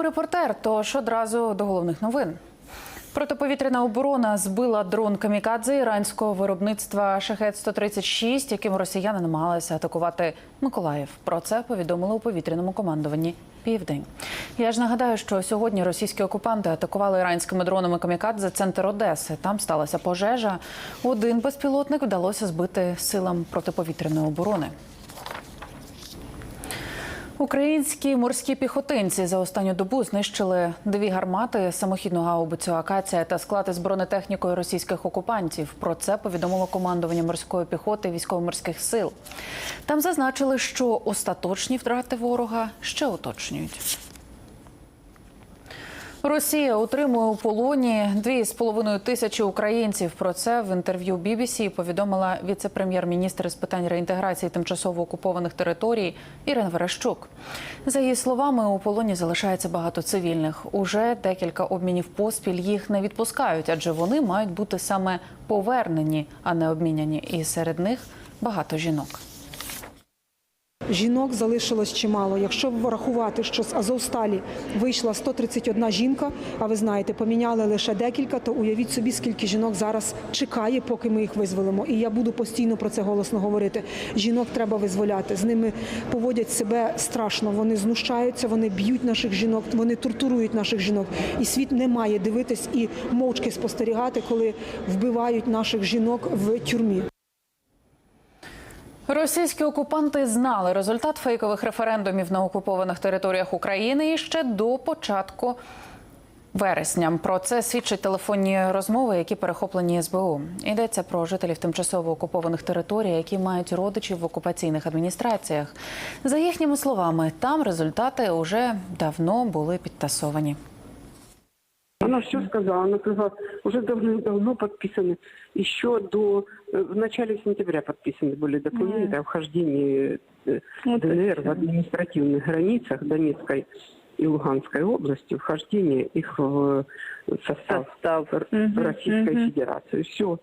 Прямому репортер. Тож одразу до головних новин. Протиповітряна оборона збила дрон камікадзе іранського виробництва шахет 136 яким росіяни намагалися атакувати Миколаїв. Про це повідомили у повітряному командуванні. Південь. Я ж нагадаю, що сьогодні російські окупанти атакували іранськими дронами камікадзе центр Одеси. Там сталася пожежа. Один безпілотник вдалося збити силам протиповітряної оборони. Українські морські піхотинці за останню добу знищили дві гармати, самохідну гаубицю Акація та склад із бронетехнікою російських окупантів. Про це повідомило командування морської піхоти військово-морських сил. Там зазначили, що остаточні втрати ворога ще уточнюють. Росія утримує у полоні дві з половиною тисячі українців. Про це в інтерв'ю BBC повідомила віце-прем'єр-міністр з питань реінтеграції тимчасово окупованих територій Ірина Верещук. За її словами, у полоні залишається багато цивільних. Уже декілька обмінів поспіль їх не відпускають, адже вони мають бути саме повернені, а не обміняні. І серед них багато жінок. Жінок залишилось чимало. Якщо врахувати, що з Азовсталі вийшла 131 жінка, а ви знаєте, поміняли лише декілька, то уявіть собі, скільки жінок зараз чекає, поки ми їх визволимо. І я буду постійно про це голосно говорити. Жінок треба визволяти. З ними поводять себе страшно. Вони знущаються, вони б'ють наших жінок, вони тортурують наших жінок. І світ не має дивитись і мовчки спостерігати, коли вбивають наших жінок в тюрмі. Російські окупанти знали результат фейкових референдумів на окупованих територіях України і ще до початку вересня. Про це свідчать телефонні розмови, які перехоплені СБУ. Йдеться про жителів тимчасово окупованих територій, які мають родичів в окупаційних адміністраціях. За їхніми словами, там результати уже давно були підтасовані. Она все сказала. Она сказала, уже давно подписаны. Еще до, э, в начале сентября подписаны были документы о вхождении э, ДНР в административных границах Донецкой и Луганской области, вхождение их в состав, Р- Российской Федерации. Все.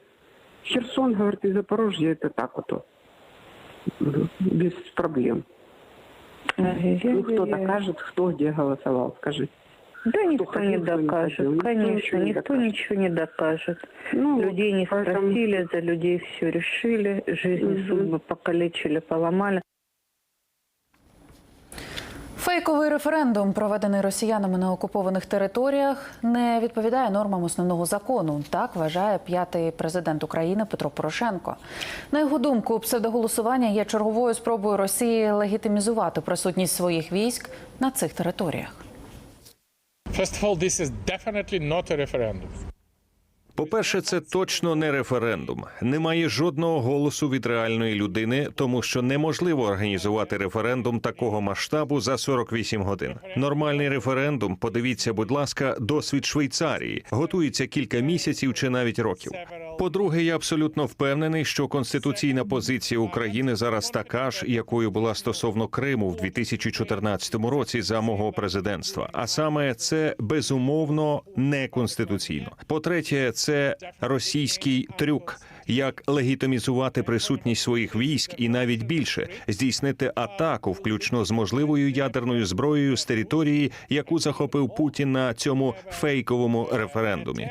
Херсон, говорит, и Запорожье это так вот. Без проблем. Ну, кто докажет, кто где голосовал, скажи. Да никто ходил, не не докажет, никто конечно, ничего не никто ничего не докажет. Ну, людей не поэтому- спросили, за людей все решили, жизни, Мгм. судьбы покалечили, поломали. Фейковий референдум, проведений росіянами на окупованих територіях, не відповідає нормам основного закону. Так вважає п'ятий президент України Петро Порошенко. На його думку, псевдоголосування є черговою спробою Росії легітимізувати присутність своїх військ на цих територіях. First of all, this. По-перше, це точно не референдум. Немає жодного голосу від реальної людини, тому що неможливо організувати референдум такого масштабу за 48 годин. Нормальний референдум, подивіться, будь ласка, досвід Швейцарії, готується кілька місяців чи навіть років. По-друге, я абсолютно впевнений, що конституційна позиція України зараз така ж, якою була стосовно Криму в 2014 році за мого президентства. А саме це безумовно неконституційно. По-третє, це російський трюк. Як легітимізувати присутність своїх військ і навіть більше здійснити атаку, включно з можливою ядерною зброєю з території, яку захопив Путін на цьому фейковому референдумі.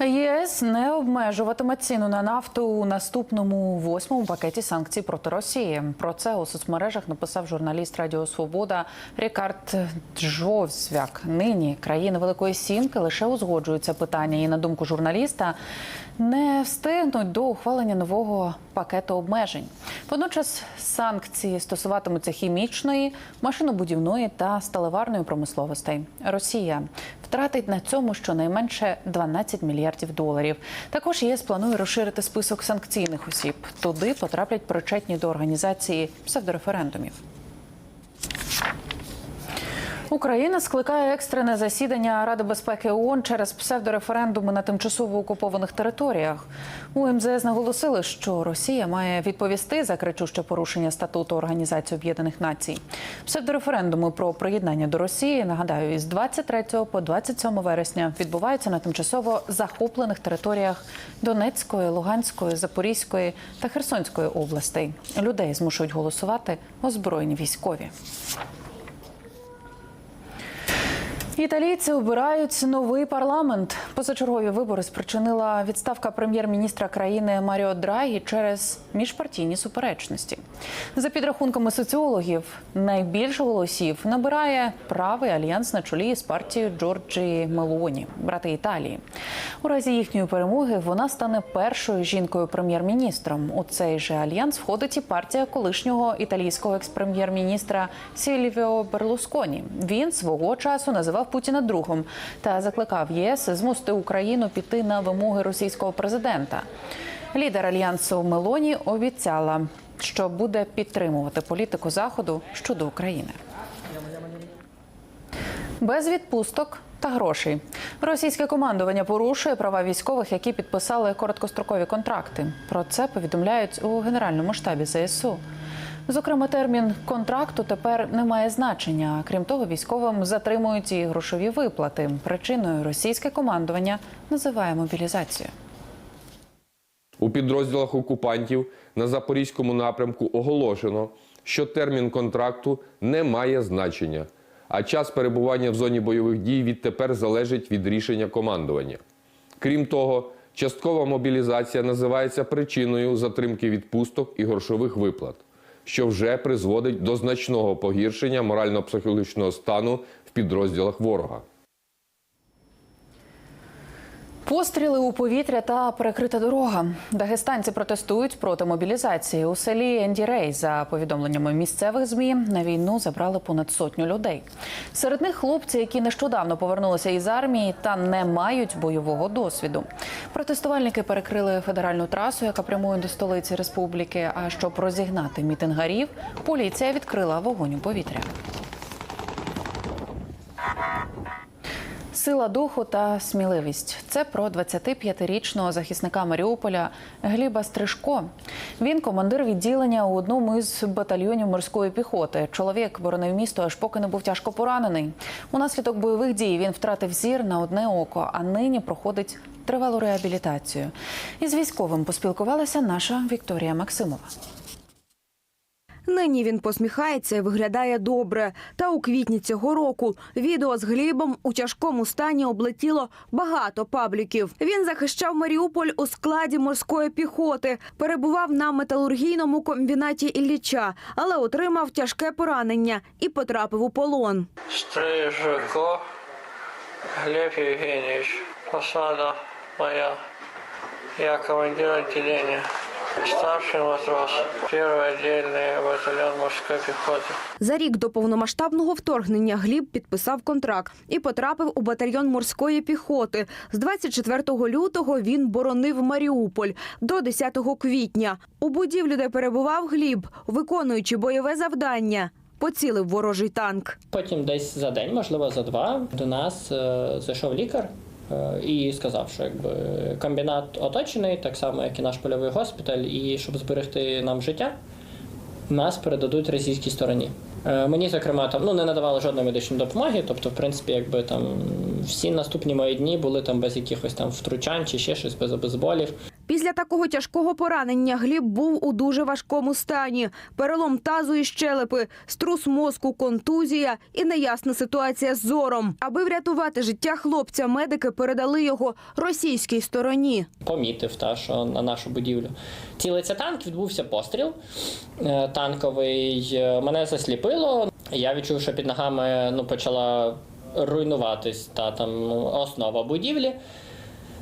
ЄС не обмежуватиме ціну на нафту у наступному восьмому пакеті санкцій проти Росії. Про це у соцмережах написав журналіст Радіо Свобода Рікард Джовзвяк. Нині країни Великої Сімки лише узгоджують це питання. І на думку журналіста не встигнуть до ухвалення нового пакету обмежень. Водночас санкції стосуватимуться хімічної, машинобудівної та сталеварної промисловостей. Росія втратить на цьому щонайменше 12 мільярдів доларів. Також ЄС планує розширити список санкційних осіб. Туди потраплять причетні до організації псевдореферендумів. Україна скликає екстрене засідання Ради безпеки ООН через псевдореферендуми на тимчасово окупованих територіях. У МЗС наголосили, що Росія має відповісти за кричуще порушення статуту Організації Об'єднаних Націй. Псевдореферендуми про приєднання до Росії нагадаю, із 23 по 27 вересня відбуваються на тимчасово захоплених територіях Донецької, Луганської, Запорізької та Херсонської областей. Людей змушують голосувати озброєні військові. Італійці обирають новий парламент. Позачергові вибори спричинила відставка прем'єр-міністра країни Маріо Драгі через міжпартійні суперечності. За підрахунками соціологів, найбільше голосів набирає правий альянс на чолі з партією Джорджі Мелоні, брати Італії. У разі їхньої перемоги вона стане першою жінкою прем'єр-міністром. У цей же альянс входить і партія колишнього італійського екс-прем'єр-міністра Сільвіо Берлусконі. Він свого часу називав Путіна другом та закликав ЄС змусити Україну піти на вимоги російського президента. Лідер альянсу Мелоні обіцяла, що буде підтримувати політику заходу щодо України. Без відпусток та грошей російське командування порушує права військових, які підписали короткострокові контракти. Про це повідомляють у генеральному штабі ЗСУ. Зокрема, термін контракту тепер не має значення. Крім того, військовим затримують і грошові виплати. Причиною російське командування називає мобілізацію. У підрозділах окупантів на запорізькому напрямку оголошено, що термін контракту не має значення, а час перебування в зоні бойових дій відтепер залежить від рішення командування. Крім того, часткова мобілізація називається причиною затримки відпусток і грошових виплат, що вже призводить до значного погіршення морально-психологічного стану в підрозділах ворога. Постріли у повітря та перекрита дорога. Дагестанці протестують проти мобілізації. У селі Ендірей, за повідомленнями місцевих змі, на війну забрали понад сотню людей. Серед них хлопці, які нещодавно повернулися із армії та не мають бойового досвіду. Протестувальники перекрили федеральну трасу, яка прямує до столиці республіки. А щоб розігнати мітингарів, поліція відкрила вогонь у повітря. Сила духу та сміливість це про 25-річного захисника Маріуполя Гліба Стрижко. Він командир відділення у одному із батальйонів морської піхоти. Чоловік боронив місто, аж поки не був тяжко поранений. Унаслідок бойових дій він втратив зір на одне око, а нині проходить тривалу реабілітацію. Із військовим поспілкувалася наша Вікторія Максимова. Нині він посміхається і виглядає добре. Та у квітні цього року відео з Глібом у тяжкому стані облетіло багато пабліків. Він захищав Маріуполь у складі морської піхоти, перебував на металургійному комбінаті Ілліча, але отримав тяжке поранення і потрапив у полон. Стрижко Глеб Евгеньевич, посада моя. Я командир отделения, старший матрос, первый отдельный батальон морской пехоты. За рік до повномасштабного вторгнення Гліб підписав контракт і потрапив у батальйон морської піхоти. З 24 лютого він боронив Маріуполь до 10 квітня. У будівлі, де перебував Гліб, виконуючи бойове завдання, поцілив ворожий танк. Потім десь за день, можливо, за два, до нас е, зайшов лікар е, і сказав, що якби комбінат оточений, так само, як і наш польовий госпіталь, і щоб зберегти нам життя, нас передадуть російській стороні. Е, Мені, зокрема, там ну не надавали жодної медичної допомоги. Тобто, в принципі, якби там всі наступні мої дні були там без якихось там втручань чи ще щось без обезболів. Після такого тяжкого поранення Гліб був у дуже важкому стані. Перелом тазу і щелепи, струс мозку, контузія і неясна ситуація з зором. Аби врятувати життя хлопця, медики передали його російській стороні. помітив, та, що на нашу будівлю цілиться танк, відбувся постріл е, танковий. Е, Мене засліпило. Я відчув, що під ногами ну, почала руйнуватись та там ну, основа будівлі.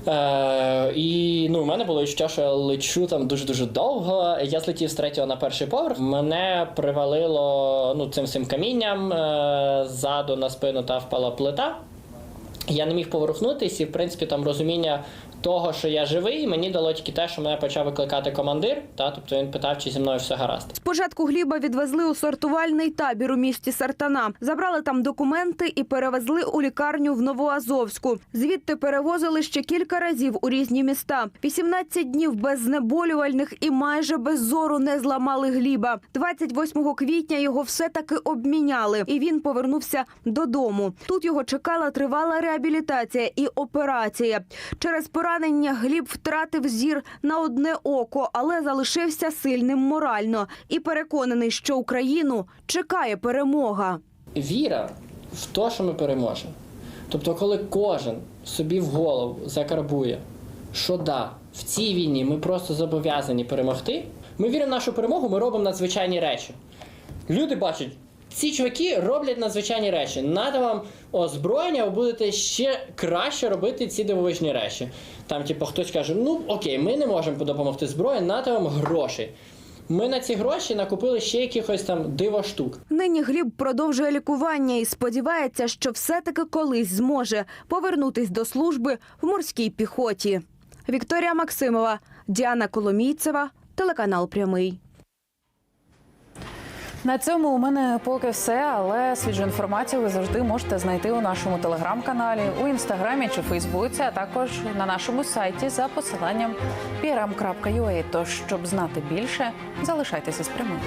Е, і ну, у мене було відчуття, що я лечу там дуже-дуже довго. Я злетів з третього на перший поверх. Мене привалило ну, цим всім камінням е, ззаду на спину та впала плита. Я не міг поворухнутися, і в принципі там розуміння того, що я живий, мені дало тільки те, що мене почав викликати командир. Та тобто він питав, чи зі мною все гаразд. Спочатку Гліба відвезли у сортувальний табір у місті Сартана. Забрали там документи і перевезли у лікарню в Новоазовську. Звідти перевозили ще кілька разів у різні міста. 18 днів без знеболювальних і майже без зору не зламали Гліба. 28 квітня його все-таки обміняли, і він повернувся додому. Тут його чекала тривала реабілітація і операція. Через поранення Гліб втратив зір на одне око, але залишився сильним морально і переконаний, що Україну чекає перемога. Віра в те, що ми переможемо. Тобто, коли кожен собі в голову закарбує, що да, в цій війні ми просто зобов'язані перемогти. Ми віримо в нашу перемогу, ми робимо надзвичайні речі. Люди бачать, ці чуваки роблять надзвичайні речі. Надо вам озброєння, ви будете ще краще робити ці дивовижні речі. Там, типу, хтось каже: ну окей, ми не можемо допомогти зброї, надо вам грошей. Ми на ці гроші накупили ще якихось там диво штук. Нині Гліб продовжує лікування і сподівається, що все-таки колись зможе повернутись до служби в морській піхоті. Вікторія Максимова, Діана Коломійцева, телеканал Прямий. На цьому у мене поки все, але свіжу інформацію ви завжди можете знайти у нашому телеграм-каналі, у інстаграмі чи Фейсбуці, а також на нашому сайті за посиланням pram.ua. Тож, щоб знати більше, залишайтеся з прямим.